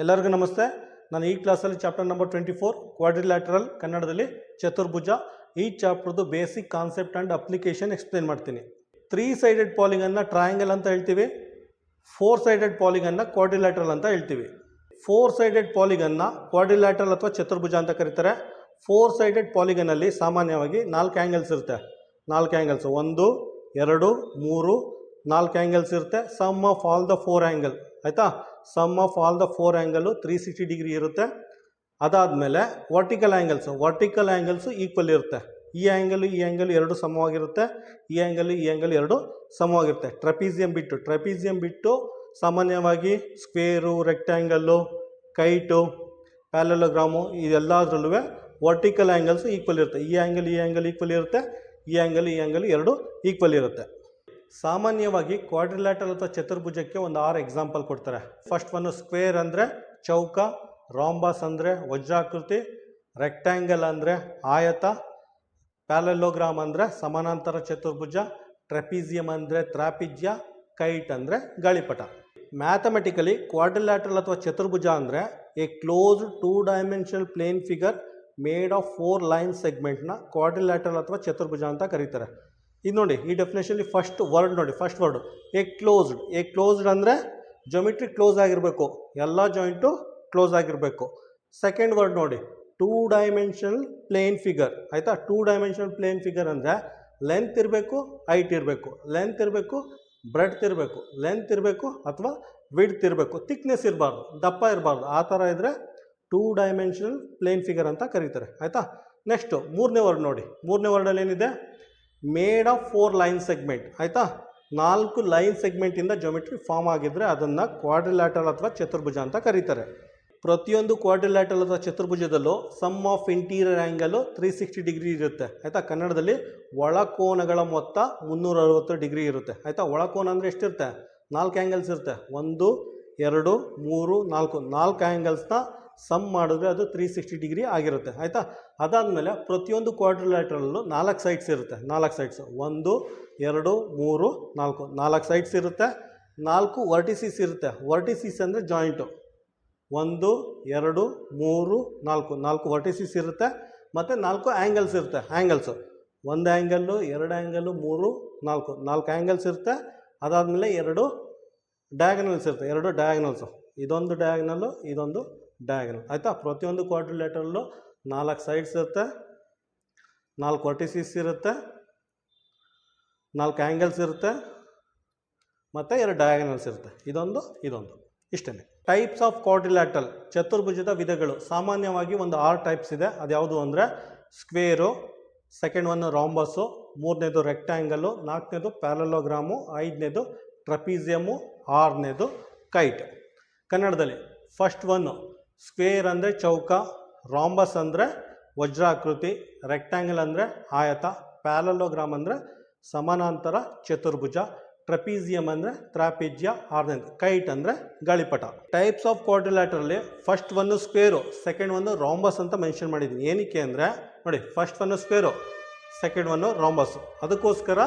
ಎಲ್ಲರಿಗೂ ನಮಸ್ತೆ. ನಾನು ಈ ಕ್ಲಾಸಲ್ಲಿ chapter number twenty four quadrilateral ಕನ್ನಡದಲ್ಲಿ ಚತುರ್ಭುಜ. ಈ ಚಾಪ್ಟರ್ದು basic concept and application explain ಮಾಡ್ತೀನಿ. ತ್ರೀ ಸೈಡೆಡ್ ಪಾಲಿಂಗನ್ನು ಟ್ರಯಾಂಗಲ್ ಅಂತ ಹೇಳ್ತೀವಿ. ಫೋರ್ ಸೈಡೆಡ್ ಪಾಲಿಗನ್ನು ಕ್ವಾಡ್ರಿಲ್ಯಾಟ್ರಲ್ ಅಂತ ಹೇಳ್ತೀವಿ. ಫೋರ್ ಸೈಡೆಡ್ ಪಾಲಿಗನ್ನ ಕ್ವಾಡ್ರಿಲ್ಯಾಟ್ರಲ್ ಅಥವಾ ಚತುರ್ಭುಜ ಅಂತ ಕರೀತಾರೆ. ಫೋರ್ ಸೈಡೆಡ್ ಪಾಲಿಗನಲ್ಲಿ ಸಾಮಾನ್ಯವಾಗಿ ನಾಲ್ಕು ಆ್ಯಂಗಲ್ಸ್ ಇರುತ್ತೆ. ನಾಲ್ಕು ಆ್ಯಂಗಲ್ಸ್ ಒಂದು, ಎರಡು, ಮೂರು, ನಾಲ್ಕು ಆ್ಯಂಗಲ್ಸ್ ಇರುತ್ತೆ. Sum of all the four angle ಆಯಿತಾ? Sum of all the four angle three sixty degree ಇರುತ್ತೆ. ಅದಾದಮೇಲೆ vertical angles vertical angles equal ಇರುತ್ತೆ. ಈ ಆ್ಯಂಗಲ್ ಈ ಆ್ಯಂಗಲ್ ಎರಡು ಸಮವಾಗಿರುತ್ತೆ. ಈ ಆ್ಯಂಗಲ್ ಈ ಆ್ಯಂಗಲ್ ಎರಡು ಸಮವಾಗಿರುತ್ತೆ. ಟ್ರಪೀಸಿಯಂ ಬಿಟ್ಟು ಟ್ರಪೀಸಿಯಂ ಬಿಟ್ಟು ಸಾಮಾನ್ಯವಾಗಿ ಸ್ಕ್ವೇರು ರೆಕ್ಟ್ಯಾಂಗಲ್ಲು ಕೈಟು ಪ್ಯಾಲಲೋಗ್ರಾಮು ಇದೆಲ್ಲದರಲ್ಲೂ ವರ್ಟಿಕಲ್ ಆ್ಯಂಗಲ್ಸ್ ಈಕ್ವಲ್ ಇರುತ್ತೆ. ಈ ಆ್ಯಂಗಲ್ ಈ ಆ್ಯಂಗಲ್ ಈಕ್ವಲ್ ಇರುತ್ತೆ. ಈ ಆ್ಯಂಗಲ್ ಈ ಆ್ಯಂಗಲ್ ಎರಡು ಈಕ್ವಲ್ ಇರುತ್ತೆ. ಸಾಮಾನ್ಯವಾಗಿ ಕ್ವಾಡ್ರಿಲ್ಯಾಟಲ್ ಅಥವಾ ಚತುರ್ಭುಜಕ್ಕೆ ಒಂದು ಆರು ಎಕ್ಸಾಂಪಲ್ ಕೊಡ್ತಾರೆ. ಫಸ್ಟ್ ಒನ್ ಸ್ಕ್ವೇರ್ ಅಂದರೆ ಚೌಕ ರಾಂಬಾಸ್ ಅಂದರೆ ವಜ್ರಾಕೃತಿ ರೆಕ್ಟ್ಯಾಂಗಲ್ ಅಂದರೆ ಆಯತ ಪ್ಯಾಲೆಲೋಗ್ರಾಮ್ ಅಂದರೆ ಸಮಾನಾಂತರ ಚತುರ್ಭುಜ ಟ್ರೆಪೀಸಿಯಂ ಅಂದರೆ ತ್ರಾಪಿಜ್ಯ ಕೈಟ್ ಅಂದರೆ ಗಾಳಿಪಟ. ಮ್ಯಾಥಮೆಟಿಕಲಿ ಕ್ವಾಡ್ರಿಲ್ಯಾಟ್ರಲ್ ಅಥವಾ ಚತುರ್ಭುಜ ಅಂದರೆ a closed two dimensional plane figure made of four line ಸೆಗ್ಮೆಂಟ್ನ quadrilateral ಅಥವಾ ಚತುರ್ಭುಜ ಅಂತ ಕರೀತಾರೆ. ಇದು ನೋಡಿ, ಈ ಡೆಫಿನೇಷನಲ್ಲಿ ಫಸ್ಟ್ ವರ್ಡ್ ನೋಡಿ first word a closed a closed ಅಂದರೆ ಜೊಮೆಟ್ರಿ ಕ್ಲೋಸ್ ಆಗಿರಬೇಕು. ಎಲ್ಲ ಜಾಯಿಂಟು ಕ್ಲೋಸ್ ಆಗಿರಬೇಕು. ಸೆಕೆಂಡ್ ವರ್ಡ್ ನೋಡಿ ಟೂ ಡೈಮೆನ್ಷನಲ್ ಪ್ಲೇನ್ ಫಿಗರ್ ಆಯಿತಾ? ಟೂ ಡೈಮೆನ್ಷನಲ್ ಪ್ಲೇನ್ ಫಿಗರ್ ಅಂದರೆ ಲೆಂತ್ ಇರಬೇಕು ಹೈಟ್ ಇರಬೇಕು. ಲೆಂತ್ ಇರಬೇಕು ಬ್ರೆಡ್ತ್ ಇರಬೇಕು. ಲೆಂತ್ ಇರಬೇಕು ಅಥವಾ ವಿಡ್ತ್ ಇರಬೇಕು. ಥಿಕ್ನೆಸ್ ಇರಬಾರ್ದು, ದಪ್ಪ ಇರಬಾರ್ದು. ಆ ಥರ ಇದ್ದರೆ ಟೂ ಡೈಮೆನ್ಷನಲ್ ಪ್ಲೇನ್ ಫಿಗರ್ ಅಂತ ಕರೀತಾರೆ. ಆಯಿತಾ? ನೆಕ್ಸ್ಟು ಮೂರನೇ ವರ್ಡ್ ನೋಡಿ. ಮೂರನೇ ವರ್ಡಲ್ಲಿ ಏನಿದೆ? Made of four line segment ಆಯಿತಾ? ನಾಲ್ಕು ಲೈನ್ ಸೆಗ್ಮೆಂಟಿಂದ ಜೊಮೆಟ್ರಿ ಫಾರ್ಮ್ ಆಗಿದ್ದರೆ ಅದನ್ನು ಕ್ವಾಡ್ರಿಲ್ಯಾಟಲ್ ಅಥವಾ ಚತುರ್ಭುಜ ಅಂತ ಕರೀತಾರೆ. ಪ್ರತಿಯೊಂದು ಕ್ವಾಡ್ರಿಲ್ಯಾಟಲ್ ಅಥವಾ ಚತುರ್ಭುಜದಲ್ಲೂ sum of interior angle three sixty degree ಇರುತ್ತೆ. ಆಯಿತಾ? ಕನ್ನಡದಲ್ಲಿ ಒಳಕೋನಗಳ ಮೊತ್ತ ಮುನ್ನೂರ ಅರವತ್ತು ಡಿಗ್ರಿ ಇರುತ್ತೆ. ಆಯಿತಾ? ಒಳಕೋನ ಅಂದರೆ ಎಷ್ಟಿರುತ್ತೆ? ನಾಲ್ಕು ಆ್ಯಂಗಲ್ಸ್ ಇರುತ್ತೆ. ಒಂದು, ಎರಡು, ಮೂರು, ನಾಲ್ಕು. ನಾಲ್ಕು ಆ್ಯಂಗಲ್ಸ್ನ ಸಮ್ ಮಾಡಿದ್ರೆ ಅದು ತ್ರೀ ಸಿಕ್ಸ್ಟಿ ಡಿಗ್ರಿ ಆಗಿರುತ್ತೆ, ಆಯಿತಾ? ಅದಾದಮೇಲೆ ಪ್ರತಿಯೊಂದು ಕ್ವಾಡ್ರಿಲ್ಯಾಟ್ರಲ್ಲೂ ನಾಲ್ಕು ಸೈಡ್ಸ್ ಇರುತ್ತೆ. ನಾಲ್ಕು ಸೈಡ್ಸ್ ಒಂದು, ಎರಡು, ಮೂರು, ನಾಲ್ಕು. ನಾಲ್ಕು ಸೈಡ್ಸ್ ಇರುತ್ತೆ. ನಾಲ್ಕು ವರ್ಟಿಸಿಸ್ ಇರುತ್ತೆ. ವರ್ಟಿಸಿಸ್ ಅಂದರೆ ಜಾಯಿಂಟು ಒಂದು, ಎರಡು, ಮೂರು, ನಾಲ್ಕು. ನಾಲ್ಕು ವರ್ಟಿಸಿಸ್ ಇರುತ್ತೆ. ಮತ್ತು ನಾಲ್ಕು ಆ್ಯಂಗಲ್ಸ್ ಇರುತ್ತೆ. ಆ್ಯಂಗಲ್ಸು ಒಂದು ಆ್ಯಂಗಲ್ಲು ಎರಡು ಆ್ಯಂಗಲ್ಲು ಮೂರು, ನಾಲ್ಕು. ನಾಲ್ಕು ಆ್ಯಂಗಲ್ಸ್ ಇರುತ್ತೆ. ಅದಾದಮೇಲೆ ಎರಡು ಡಯಾಗನಲ್ಸ್ ಇರುತ್ತೆ. ಎರಡು ಡಯಾಗನಲ್ಸು ಇದೊಂದು ಡಯಾಗನಲ್ಲು ಇದೊಂದು ಡಯಾಗನಲ್ ಆಯಿತಾ? ಪ್ರತಿಯೊಂದು ಕ್ವಾಡ್ರಿಲೇಟರಲ್ಲೂ ನಾಲ್ಕು ಸೈಡ್ಸ್ ಇರುತ್ತೆ, ನಾಲ್ಕು ವರ್ಟಿಸಿಸ್ ಇರುತ್ತೆ, ನಾಲ್ಕು ಆ್ಯಂಗಲ್ಸ್ ಇರುತ್ತೆ, ಮತ್ತು ಎರಡು ಡಯಾಗನಲ್ಸ್ ಇರುತ್ತೆ. ಇದೊಂದು ಇದೊಂದು. ಇಷ್ಟೇ ಟೈಪ್ಸ್ ಆಫ್ ಕ್ವಾಡ್ರಿಲ್ಯಾಟಲ್ ಚತುರ್ಭುಜದ ವಿಧಗಳು. ಸಾಮಾನ್ಯವಾಗಿ ಒಂದು ಆರು ಟೈಪ್ಸ್ ಇದೆ. ಅದ್ಯಾವುದು ಅಂದರೆ ಸ್ಕ್ವೇರು ಸೆಕೆಂಡ್ ಒನ್ ರಾಂಬಸ್ಸು ಮೂರನೇದು ರೆಕ್ಟ್ಯಾಂಗಲ್ಲು ನಾಲ್ಕನೇದು ಪ್ಯಾರಲೋಗ್ರಾಮು ಐದನೇದು ಟ್ರಪೀಸಿಯಮು ಆರನೇದು ಕೈಟ್ ಕನ್ನಡದಲ್ಲಿ ಫಸ್ಟ್ ಒನ್ನು ಸ್ಕ್ವೇರ್ ಅಂದರೆ ಚೌಕ, ರಾಂಬಸ್ ಅಂದರೆ ವಜ್ರಾಕೃತಿ, ರೆಕ್ಟ್ಯಾಂಗಲ್ ಅಂದರೆ ಆಯತ ಪ್ಯಾಲಲೋಗ್ರಾಮ್ ಅಂದರೆ ಸಮಾನಾಂತರ ಚತುರ್ಭುಜ ಟ್ರಪೀಸಿಯಂ ಅಂದರೆ ತ್ರಾಪಿಜ್ಯ ಆರ್ನೆಂತ್ ಕೈಟ್ ಅಂದರೆ ಗಾಳಿಪಟ. ಟೈಪ್ಸ್ ಆಫ್ ಕ್ವಾಡ್ರಿಲ್ಯಾಟ್ರಲ್ಲಿ ಫಸ್ಟ್ ಒಂದು ಸ್ಕ್ವೇರು ಸೆಕೆಂಡ್ ಒಂದು ರಾಂಬಸ್ ಅಂತ ಮೆನ್ಷನ್ ಮಾಡಿದ್ದೀನಿ. ಏನಕ್ಕೆ ಅಂದರೆ, ನೋಡಿ ಫಸ್ಟ್ ಒಂದು ಸ್ಕ್ವೇರು ಸೆಕೆಂಡ್ ಒಂದು ರಾಂಬಸ್. ಅದಕ್ಕೋಸ್ಕರ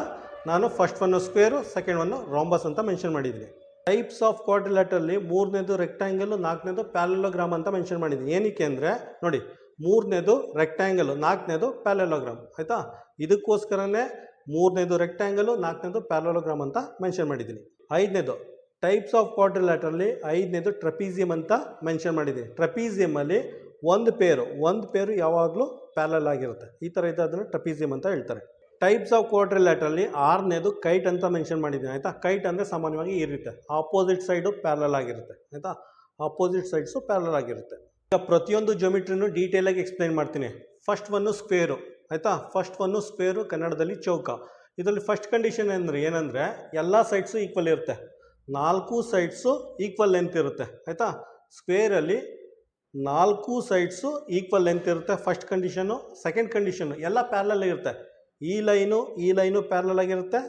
ನಾನು ಫಸ್ಟ್ ಒಂದು ಸ್ಕ್ವೇರು ಸೆಕೆಂಡ್ ಒಂದು ರಾಂಬಸ್ ಅಂತ ಮೆನ್ಷನ್ ಮಾಡಿದ್ದೀನಿ. ಟೈಪ್ಸ್ ಆಫ್ ಕ್ವಾಡ್ರಿಲ್ಯಾಟ್ರಲ್ಲಿ ಮೂರನೇದು ರೆಕ್ಟ್ಯಾಂಗಲ್ಲು ನಾಲ್ಕನೇದು ಪ್ಯಾಲೆಲೋಗ್ರಾಮ್ ಅಂತ ಮೆನ್ಷನ್ ಮಾಡಿದ್ದೀನಿ. ಏನಕ್ಕೆ ಅಂದರೆ, ನೋಡಿ, ಮೂರನೇದು ರೆಕ್ಟ್ಯಾಂಗಲು ನಾಲ್ಕನೇದು ಪ್ಯಾಲೆಲೋಗ್ರಾಮ್ ಆಯಿತಾ? ಇದಕ್ಕೋಸ್ಕರನೇ ಮೂರನೇದು ರೆಕ್ಟ್ಯಾಂಗಲು ನಾಲ್ಕನೇದು ಪ್ಯಾಲೆಲೋಗ್ರಾಮ್ ಅಂತ ಮೆನ್ಷನ್ ಮಾಡಿದ್ದೀನಿ. ಐದನೇದು ಟೈಪ್ಸ್ ಆಫ್ ಕ್ವಾಡ್ರಿಲ್ಯಾಟ್ರಲ್ಲಿ ಐದನೇದು ಟ್ರಪೀಸಿಯಂ ಅಂತ ಮೆನ್ಷನ್ ಮಾಡಿದ್ದೀನಿ. ಟ್ರಪೀಸಿಯಮಲ್ಲಿ ಒಂದು ಪೇರು ಒಂದು ಪೇರು ಯಾವಾಗಲೂ ಪ್ಯಾಲಲ್ ಆಗಿರುತ್ತೆ. ಈ ಥರ ಇದೆ ಅದನ್ನು ಟ್ರಪೀಸಿಯಂ ಅಂತ ಹೇಳ್ತಾರೆ. ಟೈಪ್ಸ್ ಆಫ್ ಕ್ವಾಡ್ರಿಲ್ಯಾಟ್ರಲ್ಲಿ ಆರನೇದು ಕೈಟ್ ಅಂತ ಮೆನ್ಷನ್ ಮಾಡಿದ್ದೀನಿ, ಆಯಿತಾ? ಕೈಟ್ ಅಂದರೆ ಸಾಮಾನ್ಯವಾಗಿ ಇರುತ್ತೆ ಆಪೋಸಿಟ್ ಸೈಡು ಪ್ಯಾರಲಲ್ ಆಗಿರುತ್ತೆ, ಆಯಿತಾ? ಆಪೋಸಿಟ್ ಸೈಡ್ಸು ಪ್ಯಾರಲಲ್ ಆಗಿರುತ್ತೆ. ಈಗ ಪ್ರತಿಯೊಂದು ಜೊಮಿಟ್ರಿನೂ ಡೀಟೇಲಾಗಿ ಎಕ್ಸ್ಪ್ಲೈನ್ ಮಾಡ್ತೀನಿ. ಫಸ್ಟ್ ಒನ್ನು ಸ್ಕ್ವೇರು ಆಯಿತಾ? ಫಸ್ಟ್ ಒನ್ನು ಸ್ಕ್ವೇರು ಕನ್ನಡದಲ್ಲಿ ಚೌಕ. ಇದರಲ್ಲಿ ಫಸ್ಟ್ ಕಂಡೀಷನ್ ಅಂದರೆ ಏನಂದರೆ, ಎಲ್ಲ ಸೈಡ್ಸು ಈಕ್ವಲ್ ಇರುತ್ತೆ. ನಾಲ್ಕು ಸೈಡ್ಸು ಈಕ್ವಲ್ ಲೆಂತ್ ಇರುತ್ತೆ, ಆಯಿತಾ? ಸ್ಕ್ವೇರಲ್ಲಿ ನಾಲ್ಕು ಸೈಡ್ಸು ಈಕ್ವಲ್ ಲೆಂತ್ ಇರುತ್ತೆ ಫಸ್ಟ್ ಕಂಡೀಷನು ಸೆಕೆಂಡ್ ಕಂಡೀಷನು ಎಲ್ಲ ಪ್ಯಾರಲಲ್ ಇರುತ್ತೆ ಈ ಲೈನು ಈ ಲೈನು ಪ್ಯಾರಲಲ್ ಆಗಿರುತ್ತೆ.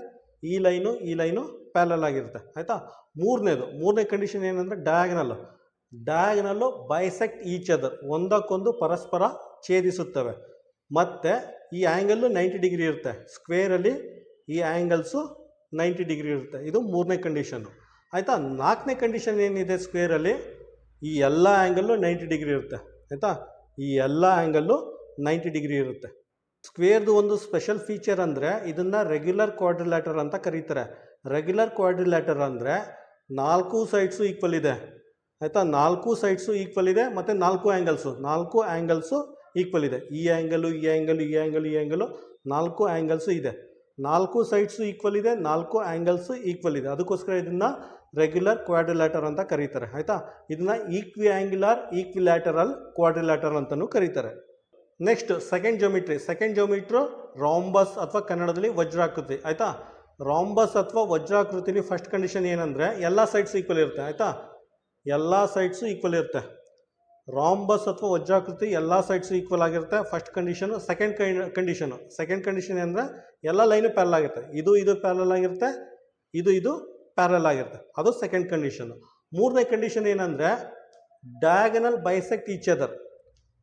ಈ ಲೈನು ಈ ಲೈನು ಪ್ಯಾರಲಲ್ ಆಗಿರುತ್ತೆ. ಆಯಿತಾ? ಮೂರನೇದು, ಮೂರನೇ ಕಂಡೀಷನ್ ಏನಂದರೆ diagonal diagonal bisect each other ಒಂದಕ್ಕೊಂದು ಪರಸ್ಪರ ಛೇದಿಸುತ್ತವೆ. ಮತ್ತು ಈ ಆ್ಯಂಗಲ್ಲು ನೈಂಟಿ ಡಿಗ್ರಿ ಇರುತ್ತೆ. ಸ್ಕ್ವೇರಲ್ಲಿ ಈ ಆ್ಯಂಗಲ್ಸು ನೈಂಟಿ ಡಿಗ್ರಿ ಇರುತ್ತೆ. ಇದು ಮೂರನೇ ಕಂಡೀಷನ್ನು ಆಯಿತಾ? ನಾಲ್ಕನೇ ಕಂಡೀಷನ್ ಏನಿದೆ ಸ್ಕ್ವೇರಲ್ಲಿ ಈ ಎಲ್ಲ ಆ್ಯಂಗಲ್ಲು ನೈಂಟಿ ಡಿಗ್ರಿ ಇರುತ್ತೆ. ಆಯಿತಾ? ಈ ಎಲ್ಲ ಆ್ಯಂಗಲ್ಲು ನೈಂಟಿ ಡಿಗ್ರಿ ಇರುತ್ತೆ. ಸ್ಕ್ವೇರ್ದು ಒಂದು ಸ್ಪೆಷಲ್ ಫೀಚರ್ ಅಂದರೆ ಇದನ್ನು ರೆಗ್ಯುಲರ್ ಕ್ವಾಡ್ರಿಲ್ಯಾಟರ್ ಅಂತ ಕರೀತಾರೆ. ರೆಗ್ಯುಲರ್ ಕ್ವಾಡ್ರಿಲ್ಯಾಟರ್ ಅಂದರೆ ನಾಲ್ಕು ಸೈಡ್ಸು ಈಕ್ವಲ್ ಇದೆ. ಆಯಿತಾ? ನಾಲ್ಕು ಸೈಡ್ಸು ಈಕ್ವಲ್ ಇದೆ ಮತ್ತು ನಾಲ್ಕು ಆ್ಯಂಗಲ್ಸು ನಾಲ್ಕು ಆ್ಯಂಗಲ್ಸು ಈಕ್ವಲ್ ಇದೆ. ಈ ಆ್ಯಂಗಲು ಈ ಆ್ಯಂಗಲು ಈ ಆ್ಯಂಗಲು ಈ ಆ್ಯಂಗಲು ನಾಲ್ಕು ಆ್ಯಂಗಲ್ಸು ಇದೆ. ನಾಲ್ಕು ಸೈಡ್ಸು ಈಕ್ವಲ್ ಇದೆ, ನಾಲ್ಕು ಆ್ಯಂಗಲ್ಸು ಈಕ್ವಲ್ ಇದೆ. ಅದಕ್ಕೋಸ್ಕರ ಇದನ್ನು ರೆಗ್ಯುಲರ್ ಕ್ವಾಡ್ರಿಲ್ಯಾಟರ್ ಅಂತ ಕರೀತಾರೆ. ಆಯಿತಾ? ಇದನ್ನು ಈಕ್ವಿ ಆ್ಯಂಗ್ಯುಲರ್ ಈಕ್ವಿಲ್ಯಾಟರಲ್ ಕ್ವಾಡ್ರಿಲ್ಯಾಟರ್ ಅಂತಲೂ ಕರೀತಾರೆ. Next second geometry second geometry rhombus ಅಥವಾ ಕನ್ನಡದಲ್ಲಿ ವಜ್ರಾಕೃತಿ. ಆಯಿತಾ? ರಾಂಬಸ್ ಅಥವಾ ವಜ್ರಾಕೃತಿಲಿ ಫಸ್ಟ್ ಕಂಡೀಷನ್ ಏನಂದರೆ, ಎಲ್ಲ ಸೈಡ್ಸ್ ಈಕ್ವಲ್ ಇರುತ್ತೆ. ಆಯಿತಾ? ಎಲ್ಲ ಸೈಡ್ಸು ಈಕ್ವಲ್ ಇರುತ್ತೆ. ರಾಂಬಸ್ ಅಥವಾ ವಜ್ರಾಕೃತಿ ಎಲ್ಲ ಸೈಡ್ಸು ಈಕ್ವಲ್ ಆಗಿರುತ್ತೆ. First condition second condition second condition ಅಂದರೆ ಎಲ್ಲ ಲೈನು ಪ್ಯಾರಲ್ ಆಗಿರುತ್ತೆ. ಇದು ಇದು ಪ್ಯಾರಲ್ ಆಗಿರುತ್ತೆ. ಇದು ಇದು ಪ್ಯಾರಲ್ ಆಗಿರುತ್ತೆ. ಅದು ಸೆಕೆಂಡ್ ಕಂಡೀಷನು ಮೂರನೇ ಕಂಡೀಷನ್ ಏನಂದರೆ diagonal bisect each other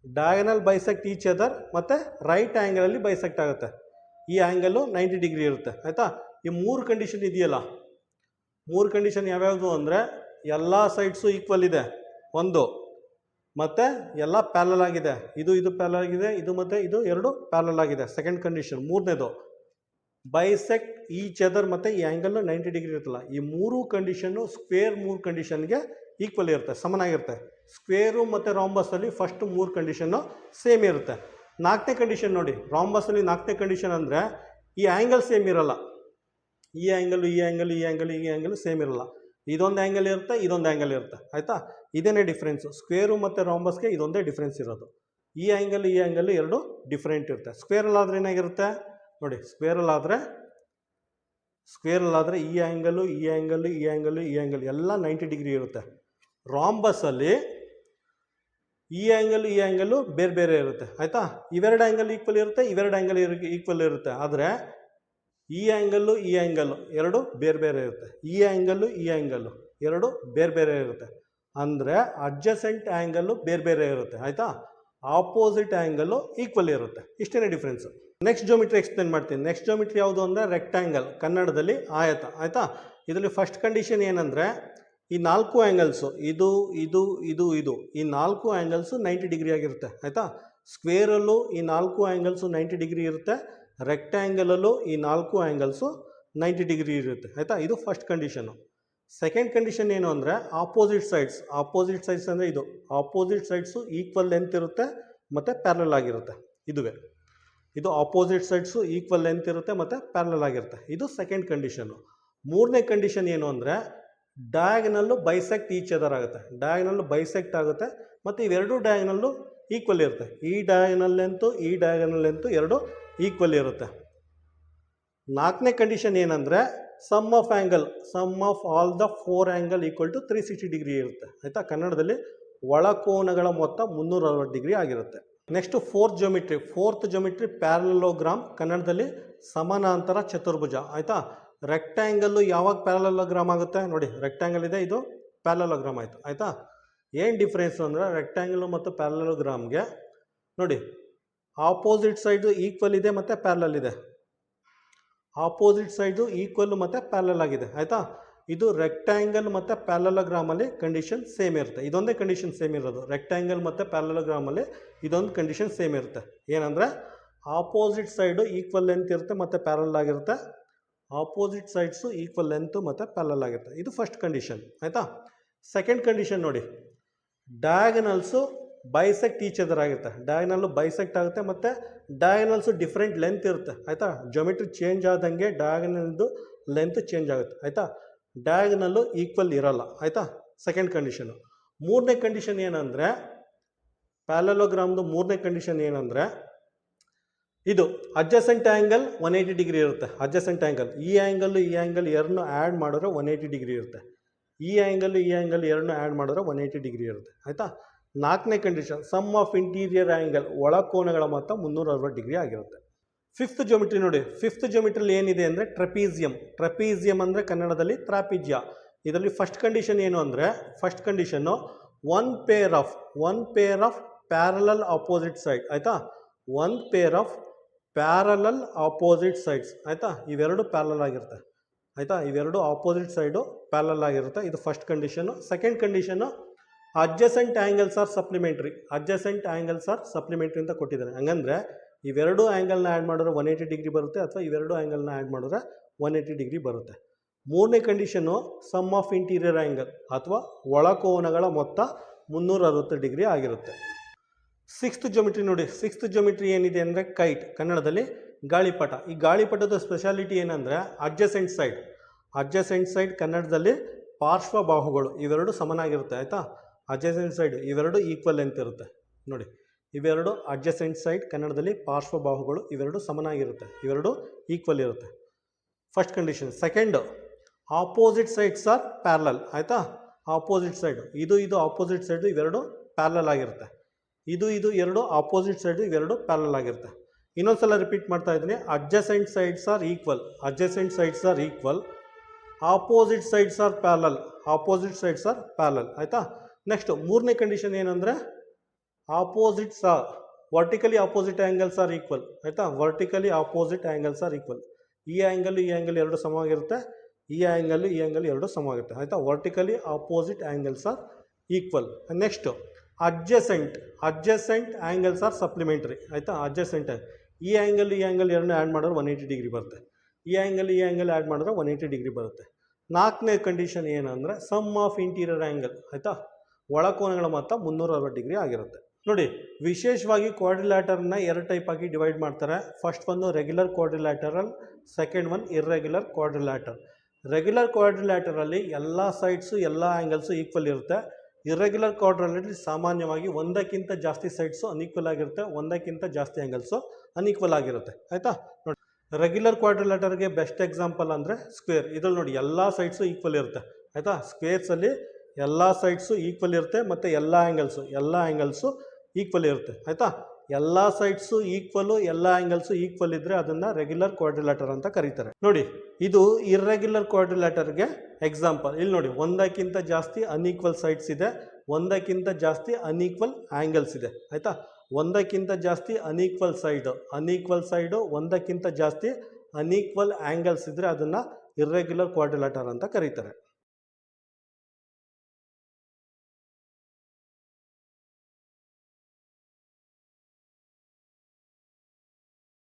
diagonal bisect each other ಮತ್ತು ರೈಟ್ ಆ್ಯಂಗಲಲ್ಲಿ ಬೈಸೆಕ್ಟ್ ಆಗುತ್ತೆ. ಈ ಆ್ಯಂಗಲ್ಲು ನೈಂಟಿ ಡಿಗ್ರಿ ಇರುತ್ತೆ. ಆಯಿತಾ? ಈ ಮೂರು ಕಂಡೀಷನ್ ಇದೆಯಲ್ಲ? ಮೂರು ಕಂಡೀಷನ್ ಯಾವ್ಯಾವುದು ಅಂದರೆ ಎಲ್ಲ ಸೈಡ್ಸು ಈಕ್ವಲ್ ಇದೆ. ಒಂದು. ಮತ್ತು ಎಲ್ಲ ಪ್ಯಾಲಲ್ ಆಗಿದೆ. ಇದು ಇದು ಪ್ಯಾಲಲ್ ಆಗಿದೆ. ಇದು ಮತ್ತು ಇದು ಎರಡು ಪ್ಯಾಲಲ್ ಆಗಿದೆ. ಸೆಕೆಂಡ್ ಕಂಡೀಷನ್ ಮೂರನೇದು. ಬೈಸೆಕ್ಟ್ ಈ ಚದರ್ ಮತ್ತು ಈ ಆ್ಯಂಗಲ್ಲು ನೈಂಟಿ ಡಿಗ್ರಿ ಇರುತ್ತಲ್ಲ. ಈ ಮೂರು ಕಂಡೀಷನ್ನು ಸ್ಕ್ವೇರ್ ಮೂರು ಕಂಡೀಷನ್ಗೆ ಈಕ್ವಲ್ ಇರುತ್ತೆ ಸಮನಾಗಿರುತ್ತೆ ಸ್ಕ್ವೇರು ಮತ್ತು ರಾಂಬಸ್ಸಲ್ಲಿ ಫಸ್ಟ್ ಮೂರು ಕಂಡೀಷನ್ನು ಸೇಮ್ ಇರುತ್ತೆ. ನಾಲ್ಕನೇ ಕಂಡೀಷನ್ ನೋಡಿ ರಾಂಬಸಲ್ಲಿ ನಾಲ್ಕನೇ ಕಂಡೀಷನ್ ಅಂದರೆ ಈ ಆ್ಯಂಗಲ್ ಸೇಮ್ ಇರಲ್ಲ. ಈ ಆ್ಯಂಗಲು ಈ ಆ್ಯಂಗಲ್ ಈ ಆ್ಯಂಗಲ್ ಈ ಆ್ಯಂಗಲ್ ಸೇಮ್ ಇರಲ್ಲ. ಇದೊಂದು ಆ್ಯಂಗಲ್ ಇರುತ್ತೆ, ಇದೊಂದು ಆ್ಯಂಗಲ್ ಇರುತ್ತೆ. ಆಯಿತಾ? ಇದೇನೇ ಡಿಫ್ರೆನ್ಸು ಸ್ಕ್ವೇರು ಮತ್ತು ರಾಂಬಸ್ಗೆ ಇದೊಂದೇ ಡಿಫ್ರೆನ್ಸ್ ಇರೋದು. ಈ ಆ್ಯಂಗಲ್ ಈ ಆ್ಯಂಗಲ್ ಎರಡು ಡಿಫ್ರೆಂಟ್ ಇರುತ್ತೆ. ಸ್ಕ್ವೇರಲ್ಲಾದರೆ ಏನಾಗಿರುತ್ತೆ? ನೋಡಿ ಸ್ಕ್ವೇರಲ್ಲಾದರೆ ಸ್ಕ್ವೇರಲ್ಲಾದರೆ ಈ ಆ್ಯಂಗಲು ಈ ಆ್ಯಂಗಲು ಈ ಆ್ಯಂಗಲು ಈ ಆ್ಯಂಗಲ್ ಎಲ್ಲ ನೈಂಟಿ ಡಿಗ್ರಿ ಇರುತ್ತೆ. ರಾಂಬಸ್ಸಲ್ಲಿ ಈ ಆ್ಯಂಗಲ್ ಈ ಆ್ಯಂಗಲ್ಲು ಬೇರೆ ಬೇರೆ ಇರುತ್ತೆ, ಆಯಿತಾ? ಇವೆರಡು ಆ್ಯಂಗಲ್ ಈಕ್ವಲ್ ಇರುತ್ತೆ, ಇವೆರಡು ಆ್ಯಂಗಲ್ ಈಕ್ವಲ್ ಇರುತ್ತೆ. ಆದರೆ ಈ ಆ್ಯಂಗಲ್ಲು ಈ ಆ್ಯಂಗಲ್ಲು ಎರಡು ಬೇರೆ ಬೇರೆ ಇರುತ್ತೆ. ಈ ಆ್ಯಂಗಲ್ಲು ಈ ಆ್ಯಂಗಲ್ಲು ಎರಡು ಬೇರೆ ಬೇರೆ ಇರುತ್ತೆ. ಅಂದರೆ ಅಡ್ಜಸೆಂಟ್ ಆ್ಯಂಗಲ್ಲು ಬೇರೆ ಬೇರೆ ಇರುತ್ತೆ, ಆಯಿತಾ? ಆಪೋಸಿಟ್ ಆ್ಯಂಗಲ್ಲು ಈಕ್ವಲ್ ಇರುತ್ತೆ. ಇಷ್ಟೇ ಡಿಫ್ರೆನ್ಸು ನೆಕ್ಸ್ಟ್ ಜೋಮಿಟ್ರಿ ಎಕ್ಸ್ಪ್ಲೇನ್ ಮಾಡ್ತೀನಿ. ನೆಕ್ಸ್ಟ್ ಜೋಮಿಟ್ರಿ ಯಾವುದು ಅಂದರೆ ರೆಕ್ಟ್ಯಾಂಗಲ್ ಕನ್ನಡದಲ್ಲಿ ಆಯತ, ಆಯಿತಾ? ಇದರಲ್ಲಿ ಫಸ್ಟ್ ಕಂಡೀಷನ್ ಏನಂದರೆ ಈ ನಾಲ್ಕು ಆ್ಯಂಗಲ್ಸು ಇದು ಇದು ಇದು ಇದು, ಈ ನಾಲ್ಕು ಆ್ಯಂಗಲ್ಸು ನೈಂಟಿ ಡಿಗ್ರಿ ಆಗಿರುತ್ತೆ, ಆಯಿತಾ? ಸ್ಕ್ವೇರಲ್ಲೂ ಈ ನಾಲ್ಕು ಆ್ಯಂಗಲ್ಸು ನೈಂಟಿ ಡಿಗ್ರಿ ಇರುತ್ತೆ ರೆಕ್ಟ್ಯಾಂಗಲಲ್ಲೂ ಈ ನಾಲ್ಕು ಆ್ಯಂಗಲ್ಸು ನೈಂಟಿ ಡಿಗ್ರಿ ಇರುತ್ತೆ, ಆಯಿತಾ? ಇದು ಫಸ್ಟ್ ಕಂಡೀಷನು ಸೆಕೆಂಡ್ ಕಂಡೀಷನ್ ಏನು ಅಂದರೆ ಆಪೋಸಿಟ್ ಸೈಡ್ಸ್ ಆಪೋಸಿಟ್ ಸೈಡ್ಸ್ ಅಂದರೆ ಇದು ಆಪೋಸಿಟ್ ಸೈಡ್ಸು ಈಕ್ವಲ್ ಲೆಂತ್ ಇರುತ್ತೆ, ಮತ್ತು ಪ್ಯಾರಲಲ್ ಆಗಿರುತ್ತೆ, ಇದುವೇ. ಇದು ಆಪೋಸಿಟ್ ಸೈಡ್ಸು ಈಕ್ವಲ್ ಲೆಂತ್ ಇರುತ್ತೆ, ಮತ್ತು ಪ್ಯಾರಲಲ್ ಆಗಿರುತ್ತೆ, ಇದು ಸೆಕೆಂಡ್ ಕಂಡೀಷನು ಮೂರನೇ ಕಂಡೀಷನ್ ಏನು ಅಂದರೆ ಡಯಾಗನಲ್ಲು ಬೈಸೆಕ್ಟ್ ಈಚ್ ಅದರ್ ಆಗುತ್ತೆ. ಡಯಾಗ್ನಲ್ಲು ಬೈಸೆಕ್ಟ್ ಆಗುತ್ತೆ ಮತ್ತು ಇವೆರಡೂ ಡಯಾಗ್ನಲ್ಲು ಈಕ್ವಲ್ ಇರುತ್ತೆ. ಈ ಡಯಾಗನಲ್ ಲೆಂತು ಈ ಡಯಾಗನಲ್ ಲೆಂತು ಎರಡು ಈಕ್ವಲ್ ಇರುತ್ತೆ. ನಾಲ್ಕನೇ ಕಂಡೀಷನ್ ಏನಂದರೆ sum of angle sum of all the four angle equal to three sixty degree ಇರುತ್ತೆ. ಆಯಿತಾ? ಕನ್ನಡದಲ್ಲಿ ಒಳಕೋನಗಳ ಮೊತ್ತ ಮುನ್ನೂರ ಅರವತ್ತು ಡಿಗ್ರಿ ಆಗಿರುತ್ತೆ. Next fourth geometry fourth geometry parallelogram ಕನ್ನಡದಲ್ಲಿ ಸಮಾನಾಂತರ ಚತುರ್ಭುಜ. ಆಯಿತಾ? ರೆಕ್ಟ್ಯಾಂಗಲ್ಲು ಯಾವಾಗ ಪ್ಯಾರಲೋಗ್ರಾಮ್ ಆಗುತ್ತೆ? ನೋಡಿ ರೆಕ್ಟ್ಯಾಂಗಲ್ ಇದೆ, ಇದು ಪ್ಯಾರಲೋಗ್ರಾಮ್ ಆಯಿತು. ಆಯಿತಾ? ಏನು ಡಿಫ್ರೆನ್ಸ್ ಅಂದರೆ ರೆಕ್ಟ್ಯಾಂಗಲ್ ಮತ್ತು ಪ್ಯಾರಲೋಗ್ರಾಮ್ಗೆ ನೋಡಿ ಆಪೋಸಿಟ್ ಸೈಡು ಈಕ್ವಲ್ ಇದೆ ಮತ್ತು ಪ್ಯಾರಲಲ್ ಇದೆ. ಆಪೋಸಿಟ್ ಸೈಡು ಈಕ್ವಲ್ ಮತ್ತು ಪ್ಯಾರಲಲ್ ಆಗಿದೆ. ಆಯಿತಾ? ಇದು ರೆಕ್ಟ್ಯಾಂಗಲ್ ಮತ್ತು ಪ್ಯಾರಲೋಗ್ರಾಮಲ್ಲಿ ಕಂಡೀಷನ್ ಸೇಮ್ ಇರುತ್ತೆ. ಇದೊಂದೇ ಕಂಡೀಷನ್ ಸೇಮ್ ಇರೋದು. ರೆಕ್ಟ್ಯಾಂಗಲ್ ಮತ್ತು ಪ್ಯಾರಲೋಗ್ರಾಮಲ್ಲಿ ಇದೊಂದು ಕಂಡೀಷನ್ ಸೇಮ್ ಇರುತ್ತೆ. ಏನಂದರೆ ಆಪೋಸಿಟ್ ಸೈಡು ಈಕ್ವಲ್ ಲೆಂತ್ ಇರುತ್ತೆ ಮತ್ತು ಪ್ಯಾರಲ್ ಆಗಿರುತ್ತೆ. ಆಪೋಸಿಟ್ ಸೈಡ್ಸು ಈಕ್ವಲ್ ಲೆಂತು ಮತ್ತು ಪ್ಯಾಲಲ್ ಆಗಿರುತ್ತೆ ಇದು ಫಸ್ಟ್ ಕಂಡೀಷನ್ ಆಯಿತಾ? ಸೆಕೆಂಡ್ ಕಂಡೀಷನ್ ನೋಡಿ. ಡಯಾಗನಲ್ಸು ಬೈಸೆಕ್ಟ್ ಈಚ್ ಅದರ್ ಆಗಿರುತ್ತೆ ಡಯಾಗನಲ್ಲು ಬೈಸೆಕ್ಟ್ ಆಗುತ್ತೆ ಮತ್ತು ಡಯಾಗನಲ್ಸು ಡಿಫ್ರೆಂಟ್ ಲೆಂತ್ ಇರುತ್ತೆ, ಆಯಿತಾ? ಜೊಮೆಟ್ರಿ ಚೇಂಜ್ ಆದಂಗೆ ಡಯಾಗನಲ್ದು ಲೆಂತ್ ಚೇಂಜ್ ಆಗುತ್ತೆ, ಆಯಿತಾ? ಡಯಾಗನಲ್ಲು ಈಕ್ವಲ್ ಇರಲ್ಲ, ಆಯಿತಾ? ಸೆಕೆಂಡ್ ಕಂಡೀಷನು ಮೂರನೇ ಕಂಡೀಷನ್ ಏನಂದರೆ ಪ್ಯಾಲಲೋಗ್ರಾಮ್ದು ಮೂರನೇ ಕಂಡೀಷನ್ ಏನಂದರೆ ಇದು adjacent angle one eighty degree ಇರುತ್ತೆ. ಅಡ್ಜಸೆಂಟ್ ಆ್ಯಂಗಲ್ ಈ ಆ್ಯಂಗಲ್ಲು ಈ ಆ್ಯಂಗಲ್ ಎರಡನ್ನೂ ಆ್ಯಡ್ ಮಾಡಿದ್ರೆ ಒನ್ ಏಯ್ಟಿ ಡಿಗ್ರಿ ಇರುತ್ತೆ. ಈ ಆ್ಯಂಗಲ್ಲು ಈ ಆ್ಯಂಗಲ್ ಎರಡನ್ನೂ ಆ್ಯಡ್ ಮಾಡಿದ್ರೆ ಒನ್ ಏಯ್ಟಿ ಡಿಗ್ರಿ ಇರುತ್ತೆ. ಆಯಿತಾ? ನಾಲ್ಕನೇ condition sum of interior angle ಒಳ ಕೋನಗಳ ಮೊತ್ತ ಮುನ್ನೂರ ಅರವತ್ತು ಡಿಗ್ರಿ ಆಗಿರುತ್ತೆ. ಫಿಫ್ತ್ ಜೊಮಿಟ್ರಿ ನೋಡಿ. ಫಿಫ್ತ್ ಜೊಮಿಟ್ರಿಲಿ ಏನಿದೆ ಅಂದರೆ ಟ್ರಪೀಸಿಯಂ ಟ್ರಪೀಸಿಯಂ ಅಂದರೆ ಕನ್ನಡದಲ್ಲಿ ತ್ರಾಪಿಜ್ಯ ಇದರಲ್ಲಿ ಫಸ್ಟ್ ಕಂಡೀಷನ್ ಏನು ಅಂದರೆ first condition one pair of one pair of parallel opposite side ಆಯಿತಾ? One pair of parallel opposite sides, ಆಯಿತಾ? ಇವೆರಡು ಪ್ಯಾರಲಲ್ ಆಗಿರುತ್ತೆ. ಆಯಿತಾ? ಇವೆರಡು ಆಪೋಸಿಟ್ ಸೈಡು ಪ್ಯಾರಲಲ್ ಆಗಿರುತ್ತೆ. ಇದು first condition. Second condition, adjacent angles are supplementary. Adjacent angles are supplementary ಅಂತ ಕೊಟ್ಟಿದ್ದಾರೆ. ಹಂಗಂದ್ರೆ ಇವೆರಡು ಆ್ಯಂಗಲ್ನ ಆ್ಯಡ್ ಮಾಡಿದ್ರೆ ಒನ್ ಏಯ್ಟಿ ಡಿಗ್ರಿ ಬರುತ್ತೆ ಅಥವಾ ಇವೆರಡು ಆ್ಯಂಗಲ್ನ ಆ್ಯಡ್ ಮಾಡಿದ್ರೆ ಒನ್ ಏಯ್ಟಿ ಡಿಗ್ರಿ ಬರುತ್ತೆ. ಮೂರನೇ condition, sum of interior angle ಅಥವಾ ಒಳಕೋನಗಳ ಮೊತ್ತ ಮುನ್ನೂರ ಅರವತ್ತು ಡಿಗ್ರಿ ಆಗಿರುತ್ತೆ. ಸಿಕ್ಸ್ತ್ ಜೊಮಿಟ್ರಿ ನೋಡಿ, ಸಿಕ್ಸ್ತ್ ಜೊಮೆಟ್ರಿ ಏನಿದೆ ಅಂದರೆ ಕೈಟ್ ಕನ್ನಡದಲ್ಲಿ ಗಾಳಿಪಟ. ಈ ಗಾಳಿಪಟದ ಸ್ಪೆಷಾಲಿಟಿ ಏನಂದರೆ ಅಡ್ಜಸೆಂಟ್ ಸೈಡ್ ಅಡ್ಜಸೆಂಟ್ ಸೈಡ್ ಕನ್ನಡದಲ್ಲಿ ಪಾರ್ಶ್ವ ಬಾಹುಗಳು, ಇವೆರಡು ಸಮನಾಗಿರುತ್ತೆ, ಆಯಿತಾ? ಅಡ್ಜಸೆಂಟ್ ಸೈಡ್ ಇವೆರಡು ಈಕ್ವಲ್ ಅಂತ ಇರುತ್ತೆ. ನೋಡಿ, ಇವೆರಡು ಅಡ್ಜಸೆಂಟ್ ಸೈಡ್ ಕನ್ನಡದಲ್ಲಿ ಪಾರ್ಶ್ವ ಬಾಹುಗಳು, ಇವೆರಡು ಸಮನಾಗಿರುತ್ತೆ, ಇವೆರಡು ಈಕ್ವಲ್ ಇರುತ್ತೆ. First condition second opposite sides are parallel ಆಯಿತಾ? ಆಪೋಸಿಟ್ ಸೈಡ್ ಇದು ಇದು ಆಪೋಸಿಟ್ ಸೈಡು ಇವೆರಡು ಪ್ಯಾರಲಲ್ ಆಗಿರುತ್ತೆ. ಇದು ಇದು ಎರಡು ಆಪೋಸಿಟ್ ಸೈಡು ಇವೆರಡು ಪ್ಯಾರಲಲ್ ಆಗಿರುತ್ತೆ. ಇನ್ನೊಂದ್ಸಲ ರಿಪೀಟ್ ಮಾಡ್ತಾ ಇದ್ದೀನಿ. Adjacent sides are equal adjacent sides are equal opposite sides are parallel opposite sides are parallel ಆಯಿತಾ? ನೆಕ್ಸ್ಟ್ ಮೂರನೇ ಕಂಡೀಷನ್ ಏನಂದರೆ opposites are vertically opposite angles are equal ಆಯಿತಾ? Vertically opposite angles are equal ಈ angle ಈ angle ಎರಡು ಸಮವಾಗಿರುತ್ತೆ. ಈ angle ಈ ಆ್ಯಂಗಲ್ ಎರಡು ಸಮವಾಗಿರುತ್ತೆ. ಆಯಿತಾ? Vertically opposite angles are equal next adjacent adjacent angles are supplementary ಆಯಿತಾ? ಅಡ್ಜಸೆಂಟ್ ಈ ಆ್ಯಂಗಲ್ ಈ ಆ್ಯಂಗಲ್ ಎರಡನ್ನೂ ಆ್ಯಡ್ ಮಾಡಿದ್ರೆ ಒನ್ ಏಯ್ಟಿ ಡಿಗ್ರಿ ಬರುತ್ತೆ. ಈ ಆ್ಯಂಗಲ್ ಈ ಆ್ಯಂಗಲ್ ಆ್ಯಡ್ ಮಾಡಿದ್ರೆ ಒನ್ ಏಯ್ಟಿ ಡಿಗ್ರಿ ಬರುತ್ತೆ. ನಾಲ್ಕನೇ ಕಂಡೀಷನ್ ಏನಂದರೆ ಸಮ್ ಆಫ್ ಇಂಟೀರಿಯರ್ ಆ್ಯಂಗಲ್ ಆಯಿತಾ? ಒಳಕೋನಗಳ ಮೊತ್ತ ಮುನ್ನೂರ ಅರವತ್ತು ಡಿಗ್ರಿ ಆಗಿರುತ್ತೆ. ನೋಡಿ, ವಿಶೇಷವಾಗಿ ಕ್ವಾಡ್ರಿಲ್ಯಾಟರ್ನ ಎರಡು ಟೈಪ್ ಆಗಿ ಡಿವೈಡ್ ಮಾಡ್ತಾರೆ. ಫಸ್ಟ್ ಒಂದು regular quadrilateral second one irregular quadrilateral regular ಕ್ವಾಡ್ರಿಲ್ಯಾಟರಲ್ಲಿ ಎಲ್ಲ ಸೈಡ್ಸು ಎಲ್ಲ ಆ್ಯಂಗಲ್ಸು ಈಕ್ವಲ್ ಇರುತ್ತೆ. ಇರ್ರೆಗ್ಯುಲರ್ ಕ್ವಾಡ್ರಿಲ್ಯಾಟರ್ ಸಾಮಾನ್ಯವಾಗಿ ಒಂದಕ್ಕಿಂತ ಜಾಸ್ತಿ ಸೈಡ್ಸು ಅನ್ಈಕ್ವಲ್ ಆಗಿರುತ್ತೆ, ಒಂದಕ್ಕಿಂತ ಜಾಸ್ತಿ ಆ್ಯಂಗಲ್ಸು ಅನ್ಈಕ್ವಲ್ ಆಗಿರುತ್ತೆ. ಆಯಿತಾ? ನೋಡಿ ರೆಗ್ಯುಲರ್ ಕ್ವಾಡ್ರಲೆಟರ್ಗೆ ಬೆಸ್ಟ್ ಎಕ್ಸಾಂಪಲ್ ಅಂದರೆ ಸ್ಕ್ವೇರ್ ಇದ್ರಲ್ಲಿ ನೋಡಿ, ಎಲ್ಲ ಸೈಡ್ಸು ಈಕ್ವಲ್ ಇರುತ್ತೆ. ಆಯಿತಾ? ಸ್ಕ್ವೇರ್ಸಲ್ಲಿ ಎಲ್ಲ ಸೈಡ್ಸು ಈಕ್ವಲ್ ಇರುತ್ತೆ, ಮತ್ತು ಎಲ್ಲ ಆ್ಯಂಗಲ್ಸು ಎಲ್ಲ ಆ್ಯಂಗಲ್ಸು ಈಕ್ವಲ್ ಇರುತ್ತೆ. ಆಯಿತಾ? ಎಲ್ಲ ಸೈಡ್ಸು ಈಕ್ವಲು, ಎಲ್ಲ ಆ್ಯಂಗಲ್ಸು ಈಕ್ವಲ್ ಇದ್ದರೆ ಅದನ್ನು ರೆಗ್ಯುಲರ್ ಕ್ವಾಡ್ರಿಲ್ಯಾಟರ್ ಅಂತ ಕರೀತಾರೆ. ನೋಡಿ, ಇದು ಇರ್ರೆಗ್ಯುಲರ್ ಕ್ವಾಡ್ರಿಲ್ಯಾಟರ್ಗೆ ಎಕ್ಸಾಂಪಲ್ ಇಲ್ಲಿ ನೋಡಿ, ಒಂದಕ್ಕಿಂತ ಜಾಸ್ತಿ ಅನ್ಈಕ್ವಲ್ ಸೈಡ್ಸ್ ಇದೆ, ಒಂದಕ್ಕಿಂತ ಜಾಸ್ತಿ ಅನ್ಈಕ್ವಲ್ ಆ್ಯಂಗಲ್ಸ್ ಇದೆ. ಆಯಿತಾ? ಒಂದಕ್ಕಿಂತ ಜಾಸ್ತಿ ಅನ್ಈಕ್ವಲ್ ಸೈಡು ಅನ್ಈಕ್ವಲ್ ಸೈಡು ಒಂದಕ್ಕಿಂತ ಜಾಸ್ತಿ ಅನ್ಈಕ್ವಲ್ ಆ್ಯಂಗಲ್ಸ್ ಇದ್ದರೆ ಅದನ್ನು ಇರ್ರೆಗ್ಯುಲರ್ ಕ್ವಾಡ್ರಿಲ್ಯಾಟರ್ ಅಂತ ಕರೀತಾರೆ.